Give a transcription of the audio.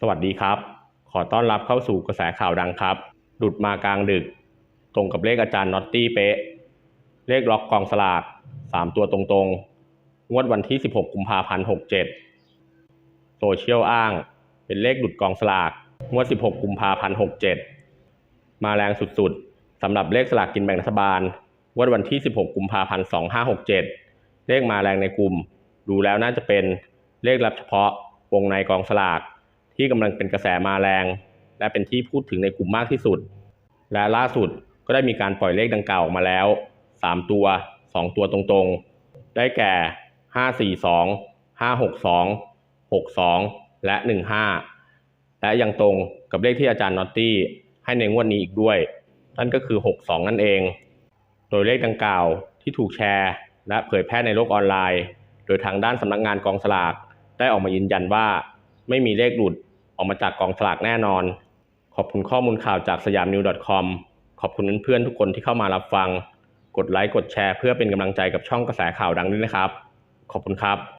สวัสดีครับ ขอต้อนรับเข้าสู่กระแสข่าวดังครับหลุดมากลางดึก ตรงกับเลขอาจารย์น็อตตี้เป๊ะ เลขล็อกกองสลาก 3 ตัวตรงๆ งวดวันที่ 16 กุมภาพันธ์ 67 โซเชียลอ้าง เป็นเลขหลุดกองสลาก งวด 16 กุมภาพันธ์ 67 มาแรงสุดๆ สำหรับเลขสลากกินแบ่งรัฐบาล งวดวันที่ 16 กุมภาพันธ์ 2567 เลขมาแรงในกลุ่ม ดูแล้วน่าจะเป็นเลขลับเฉพาะวงในกองสลาก ที่กำลังเป็นกระแสมาแรง และเป็นที่พูดถึงในกลุ่มมากที่สุด และล่าสุดก็ได้มีการปล่อยเลขดังกล่าวออกมาแล้ว 3 ตัว 2 ตัวตรงๆ ได้แก่ 542 562 62 และ 15 และยังตรงกับเลขที่อาจารย์น็อตตี้ให้ในงวดนี้อีกด้วย นั่นก็คือ 62 นั่นเอง โดยเลขดังกล่าวที่ถูกแชร์ และเผยแพร่ในโลกออนไลน์ โดยทางด้านสำนักงานกองสลากได้ออกมายืนยันว่า ไม่มีเลขหลุด ออกมาจากกองสลากแน่นอน ขอบคุณข้อมูลข่าวจากสยามนิว .com ขอบคุณเพื่อนๆทุกคนที่เข้ามารับฟัง กดไลค์กดแชร์เพื่อเป็นกำลังใจกับช่องกระแสข่าวดังด้วยนะครับ ขอบคุณครับ